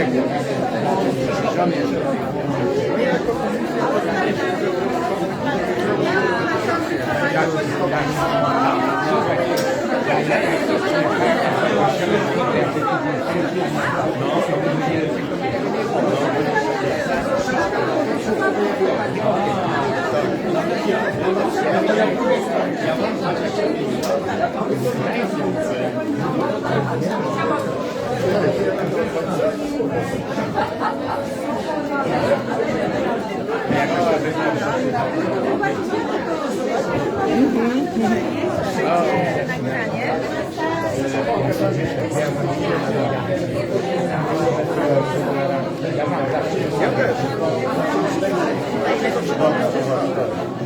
destekliyoruz.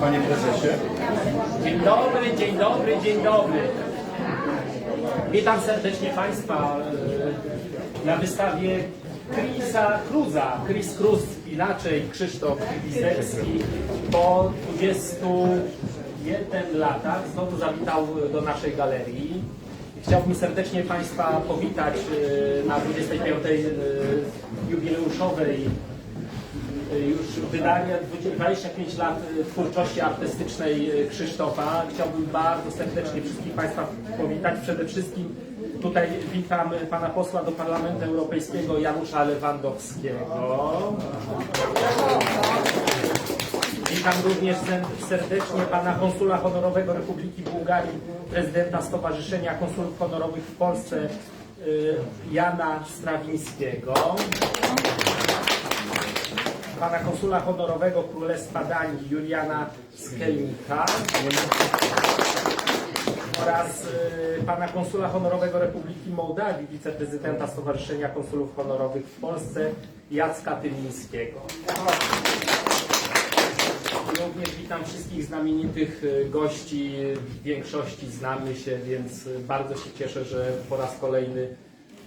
Panie prezesie. Dzień dobry, dzień dobry, dzień dobry. Witam serdecznie Państwa e, na wystawie Chrisa Cruza. Chris Cruz, inaczej Krzysztof Izerski, po 21 latach znowu zawitał do naszej galerii. Chciałbym serdecznie Państwa powitać e, na 25. e, jubileuszowej już wydania 25 lat e, twórczości artystycznej e, Krzysztofa. Chciałbym bardzo serdecznie wszystkich Państwa powitać. Przede wszystkim tutaj witam Pana posła do Parlamentu Europejskiego Janusza Lewandowskiego. Witam również serdecznie Pana konsula honorowego Republiki Bułgarii, prezydenta Stowarzyszenia Konsulów Honorowych w Polsce y, Jana Strawińskiego pana konsula honorowego Królestwa Danii Juliana Skelnika oraz y, pana konsula honorowego Republiki Mołdawii, wiceprezydenta Stowarzyszenia Konsulów Honorowych w Polsce Jacka Tymińskiego. Również witam wszystkich znamienitych y, gości. W większości znamy się, więc bardzo się cieszę, że po raz kolejny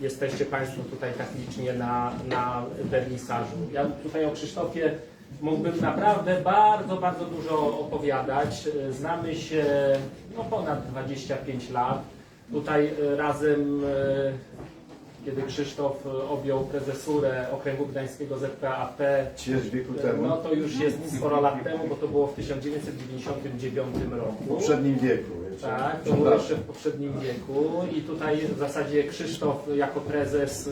jesteście Państwo tutaj tak licznie na, na wernisażu. Ja tutaj o Krzysztofie mógłbym naprawdę bardzo, bardzo dużo opowiadać. Znamy się no, ponad 25 lat. Tutaj y, razem y, kiedy Krzysztof y, objął prezesurę Okręgu Gdańskiego ZPAP, Ćwierć wieku temu. no to już jest sporo lat temu, bo to było w 1999 W roku. poprzednim wieku. wiecie. Tak, to było jeszcze w poprzednim wieku i tutaj w zasadzie Krzysztof jako prezes y,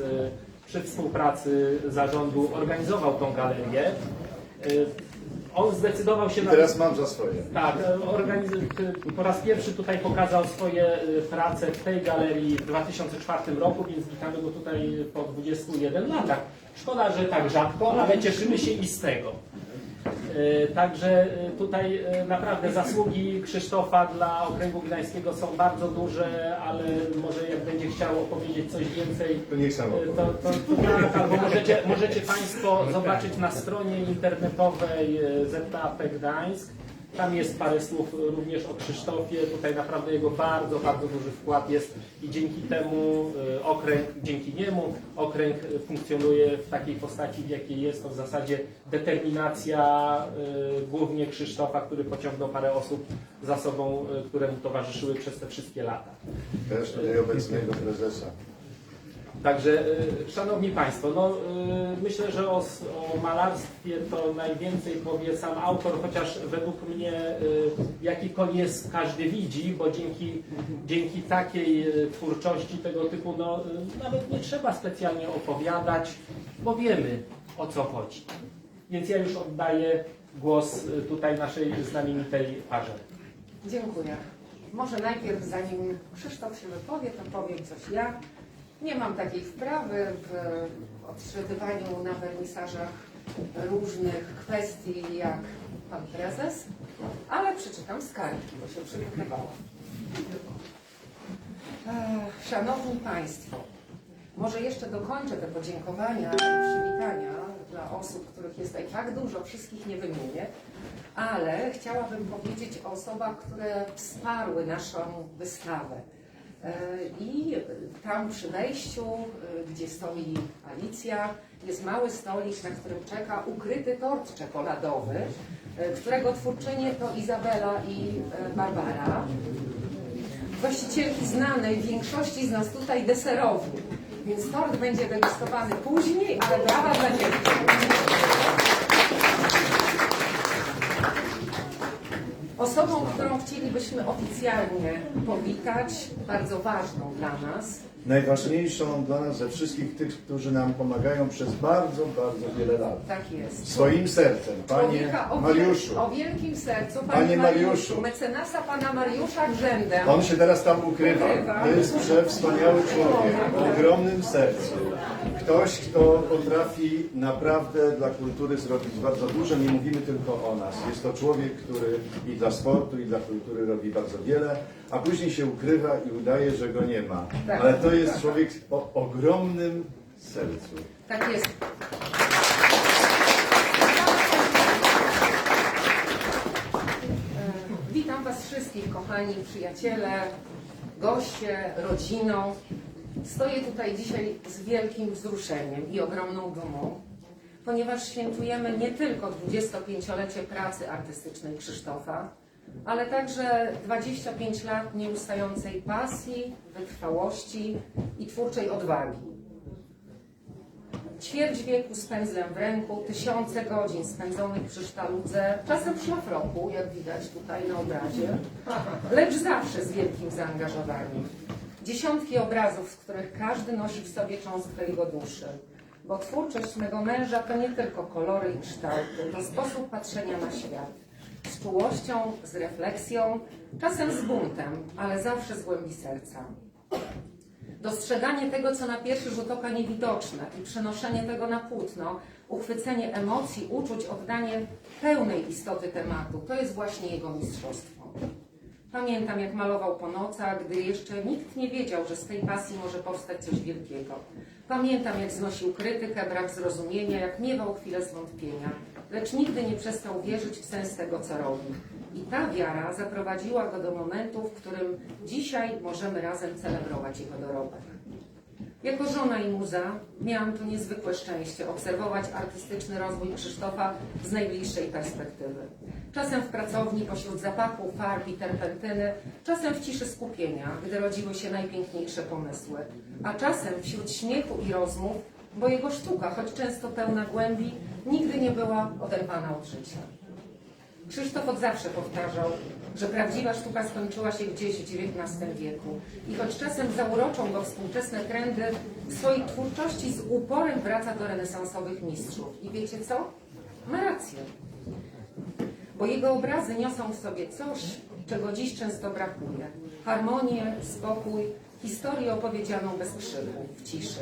przy współpracy zarządu organizował tą galerię. Y, On zdecydował się I na teraz mam za swoje. tak, organiz- po raz pierwszy tutaj pokazał swoje y, prace w tej galerii w 2004 roku, więc witamy go tutaj po 21 latach. Szkoda, że tak rzadko, ale cieszymy się i z tego. Y, Także y, tutaj y, naprawdę zasługi Krzysztofa dla Okręgu Gdańskiego są bardzo duże, ale może jak będzie chciał opowiedzieć coś więcej, To y, opowie. to, to, to tak, albo możecie, możecie Państwo zobaczyć na stronie internetowej ZAP Gdańsk. Tam jest parę słów również o Krzysztofie. Tutaj naprawdę jego bardzo, bardzo duży wkład jest i dzięki temu y, okręg, dzięki niemu okręg funkcjonuje w takiej postaci, w jakiej jest. To w zasadzie determinacja y, głównie Krzysztofa, który pociągnął parę osób za sobą, y, które mu towarzyszyły przez te wszystkie lata. Też tutaj obecnego prezesa. Także, y, Szanowni Państwo, no, y, myślę, że o, o malarstwie to najwięcej powie sam autor, chociaż według mnie y, jaki koniec każdy widzi, bo dzięki, dzięki takiej twórczości tego typu, no, nawet nie trzeba specjalnie opowiadać, bo wiemy o co chodzi. Więc ja już oddaję głos tutaj naszej znamienitej parze. Dziękuję. Może najpierw, zanim Krzysztof się wypowie, to powiem coś ja. Nie mam takiej wprawy w odczytywaniu na wernisażach różnych kwestii jak pan prezes, ale przeczytam skargi, bo się przygotowałam. Ech, Szanowni Państwo, Może jeszcze dokończę te podziękowania i przywitania dla osób, których jest tutaj tak dużo, wszystkich nie wymienię, ale chciałabym powiedzieć o osobach, które wsparły naszą wystawę. E, I tam przy wejściu, e, gdzie stoi Alicja, jest mały stolik, na którym czeka ukryty tort czekoladowy, e, którego twórczynie to Izabela i Barbara właścicielki znanej większości z nas tutaj deserowni. Więc tort będzie degustowany później, ale brawa dla dziewczyn. Osobą, którą chcielibyśmy oficjalnie powitać, bardzo ważną dla nas, Najważniejszą dla nas ze wszystkich tych, którzy nam pomagają przez bardzo, bardzo wiele lat. tak jest. Swoim sercem, Panie Człowieka o, Mariuszu. o wielkim sercu, Panie, Panie Mariuszu, Mariuszu. mecenasa Pana Mariusza Grzędem. On się teraz tam ukrywa. Ukrywa. Jest przewspaniały człowiek o ogromnym sercu. Ktoś, kto potrafi naprawdę dla kultury zrobić bardzo dużo. Nie mówimy tylko o nas. Jest to człowiek, który i dla sportu, i dla kultury robi bardzo wiele, a później się ukrywa i udaje, że go nie ma. Tak. Ale to jest człowiek o ogromnym sercu. Tak jest. E, Witam Was wszystkich, kochani przyjaciele, goście, rodzino. Stoję tutaj dzisiaj z wielkim wzruszeniem i ogromną dumą, ponieważ świętujemy nie tylko 25-lecie pracy artystycznej Krzysztofa, ale także 25 lat nieustającej pasji, wytrwałości i twórczej odwagi. Ćwierć wieku z pędzlem w ręku, tysiące godzin spędzonych przy sztaludze, czasem w szlafroku, jak widać tutaj na obrazie, lecz zawsze z wielkim zaangażowaniem. Dziesiątki obrazów, z których każdy nosi w sobie cząstkę jego duszy. Bo twórczość mego męża to nie tylko kolory i kształty, to sposób patrzenia na świat. Z czułością, z refleksją, czasem z buntem, ale zawsze z głębi serca. Dostrzeganie tego, co na pierwszy rzut oka niewidoczne i przenoszenie tego na płótno, uchwycenie emocji, uczuć, oddanie pełnej istoty tematu, to jest właśnie jego mistrzostwo. Pamiętam, jak malował po nocach, gdy jeszcze nikt nie wiedział, że z tej pasji może powstać coś wielkiego. Pamiętam, jak znosił krytykę, brak zrozumienia, jak miewał chwilę zwątpienia, lecz nigdy nie przestał wierzyć w sens tego, co robi. I ta wiara zaprowadziła go do momentu, w którym dzisiaj możemy razem celebrować jego dorobek. Jako żona i muza miałam tu niezwykłe szczęście obserwować artystyczny rozwój Krzysztofa z najbliższej perspektywy. Czasem w pracowni pośród zapachu, farb i terpentyny, czasem w ciszy skupienia, gdy rodziły się najpiękniejsze pomysły, a czasem wśród śmiechu i rozmów, bo jego sztuka, choć często pełna głębi, nigdy nie była oderwana od życia. Krzysztof od zawsze powtarzał, że prawdziwa sztuka skończyła się gdzieś w XIX wieku i choć czasem zauroczą go współczesne trendy, w swojej twórczości z uporem wraca do renesansowych mistrzów. I wiecie co? Ma rację. Bo jego obrazy niosą w sobie coś, czego dziś często brakuje. Harmonię, spokój, historię opowiedzianą bez krzyku, w ciszy.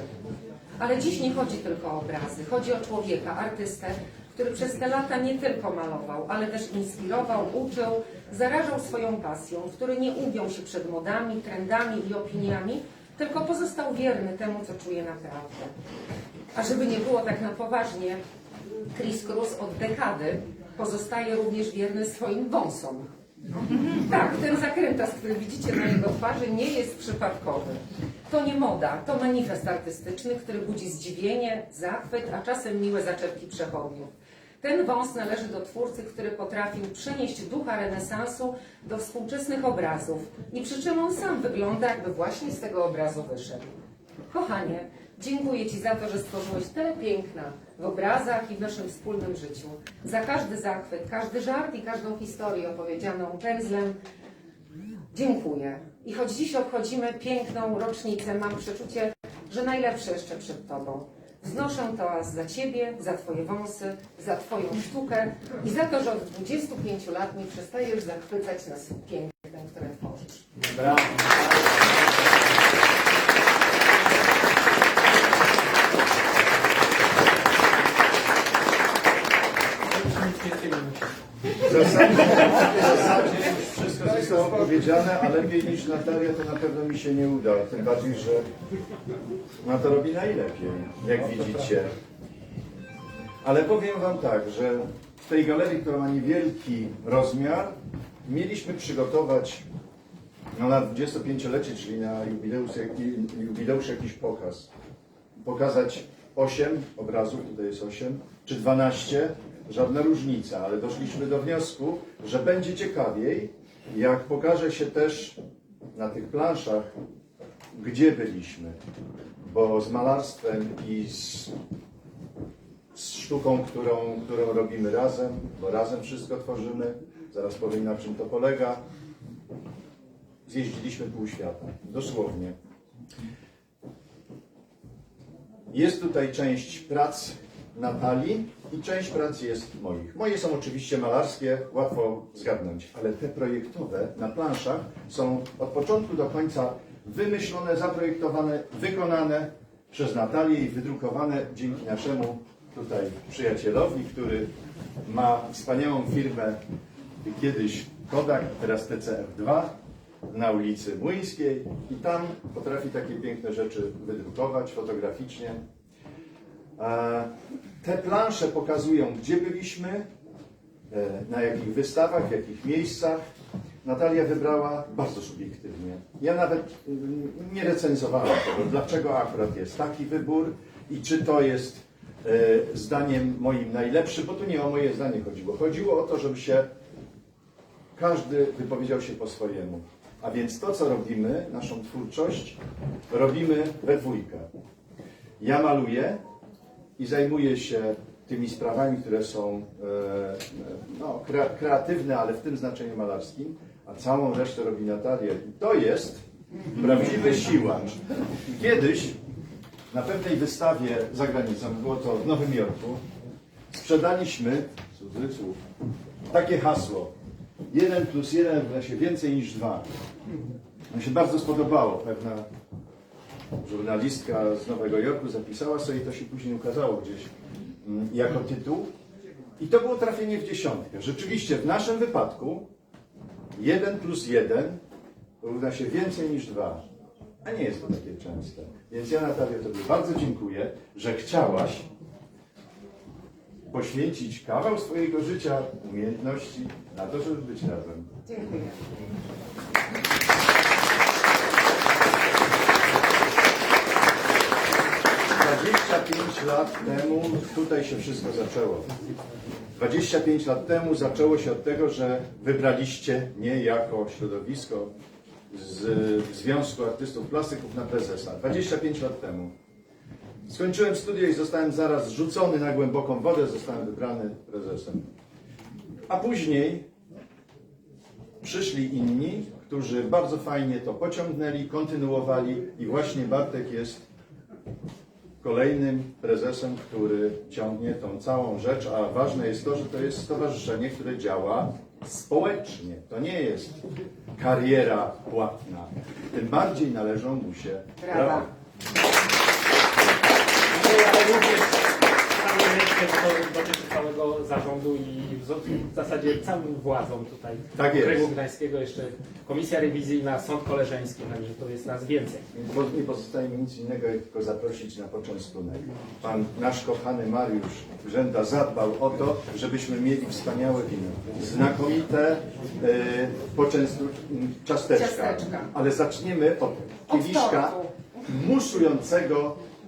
Ale dziś nie chodzi tylko o obrazy, chodzi o człowieka, artystę, który przez te lata nie tylko malował, ale też inspirował, uczył, zarażał swoją pasją, który nie ugiął się przed modami, trendami i opiniami, tylko pozostał wierny temu, co czuje naprawdę. A żeby nie było tak na poważnie, Chris Cruz od dekady pozostaje również wierny swoim wąsom. Tak, ten zakrętas, który widzicie na jego twarzy, nie jest przypadkowy. To nie moda, to manifest artystyczny, który budzi zdziwienie, zachwyt, a czasem miłe zaczepki przechodniów. Ten wąs należy do twórcy, który potrafił przenieść ducha renesansu do współczesnych obrazów i przy czym on sam wygląda, jakby właśnie z tego obrazu wyszedł. Kochanie, dziękuję Ci za to, że stworzyłeś tyle piękna w obrazach i w naszym wspólnym życiu. Za każdy zachwyt, każdy żart i każdą historię opowiedzianą pędzlem. Dziękuję. I choć dziś obchodzimy piękną rocznicę, mam przeczucie, że najlepsze jeszcze przed Tobą. Wznoszę toast za Ciebie, za Twoje wąsy, za Twoją sztukę i za to, że od 25 lat nie przestajesz zachwycać nas pięknem, które tworzysz. Brawo. W zasadzie, w zasadzie już wszystko zostało powiedziane. a lepiej niż Natalia to na pewno mi się nie uda. Tym bardziej, że ona to robi najlepiej, jak widzicie. Ale powiem Wam tak, że w tej galerii, która ma niewielki rozmiar, mieliśmy przygotować na 25-lecie, czyli na jubileusz, jubileusz jakiś pokaz. Pokazać 8 obrazów, tutaj jest 8, czy 12, żadna różnica, ale doszliśmy do wniosku, że będzie ciekawiej, jak pokaże się też na tych planszach, gdzie byliśmy. Bo z malarstwem i z z sztuką, którą, którą robimy razem, bo razem wszystko tworzymy. Zaraz powiem na czym to polega. Zjeździliśmy pół świata, dosłownie. Jest tutaj część prac Natalii i część prac jest moich. Moje są oczywiście malarskie, łatwo zgadnąć, ale te projektowe na planszach są od początku do końca wymyślone, zaprojektowane, wykonane przez Natalię i wydrukowane dzięki naszemu tutaj przyjacielowi, który ma wspaniałą firmę kiedyś Kodak, teraz TCF2 na ulicy Młyńskiej i tam potrafi takie piękne rzeczy wydrukować fotograficznie. E, Te plansze pokazują, gdzie byliśmy, e, na jakich wystawach, w jakich miejscach. Natalia wybrała bardzo subiektywnie. Ja nawet mm, nie recenzowałem tego, dlaczego akurat jest taki wybór i czy to jest e, zdaniem moim najlepszy, bo tu nie o moje zdanie chodziło. Chodziło o to, żeby się każdy wypowiedział się po swojemu. A więc to, co robimy, naszą twórczość, robimy we dwójkę. Ja maluję i zajmuję się tymi sprawami, które są e, no, kre, kreatywne, ale w tym znaczeniu malarskim, a całą resztę robi Natalia. I to jest prawdziwy siłacz. Kiedyś na pewnej wystawie za granicą, było to w Nowym Jorku, sprzedaliśmy cudzysłów, takie hasło. Jeden plus jeden równa się więcej niż dwa. Mi się bardzo spodobało. Pewna żurnalistka z Nowego Jorku zapisała sobie i to się później ukazało gdzieś mm, jako tytuł. I to było trafienie w dziesiątkę. Rzeczywiście w naszym wypadku jeden plus jeden równa się więcej niż dwa. A nie jest to takie częste. Więc ja Natalia Tobie bardzo dziękuję, że chciałaś poświęcić kawał swojego życia, umiejętności na to, żeby być razem. Dziękuję. Dwadzieścia pięć lat temu tutaj się wszystko zaczęło. 25 lat temu zaczęło się od tego, że wybraliście mnie jako środowisko z Związku Artystów Plastyków na prezesa. 25 lat temu. Skończyłem studia i zostałem zaraz rzucony na głęboką wodę, zostałem wybrany prezesem. A później przyszli inni, którzy bardzo fajnie to pociągnęli, kontynuowali i właśnie Bartek jest kolejnym prezesem, który ciągnie tą całą rzecz, a ważne jest to, że to jest stowarzyszenie, które działa społecznie. To nie jest kariera płatna. Tym bardziej należą mu się Brawa. brawa. ale również całe resztę to dotyczy całego zarządu i w- w zasadzie całym władzom tutaj Tak jest. Okręgu Gdańskiego, jeszcze Komisja Rewizyjna, Sąd Koleżeński, także to jest nas więcej. Bo nie pozostaje mi nic innego, jak tylko zaprosić na poczęstunek. Pan, nasz kochany Mariusz Grzęda zadbał o to, żebyśmy mieli wspaniałe wino. Znakomite e, poczęstu, ciasteczka. Ciasteczka. Ale zaczniemy od kieliszka tortu.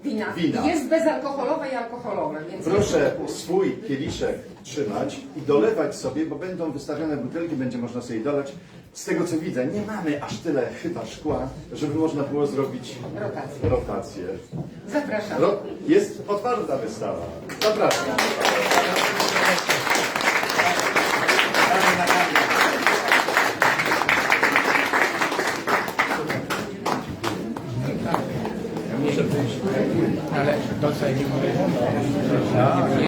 Wina. Wina. Jest bezalkoholowe i alkoholowe, więc Proszę swój kieliszek trzymać i dolewać sobie, bo będą wystawione butelki, będzie można sobie dolać. Z tego co widzę, nie mamy aż tyle chyba szkła, żeby można było zrobić Rotację. rotację. Zapraszam. Ro- Jest otwarta wystawa. Zapraszam.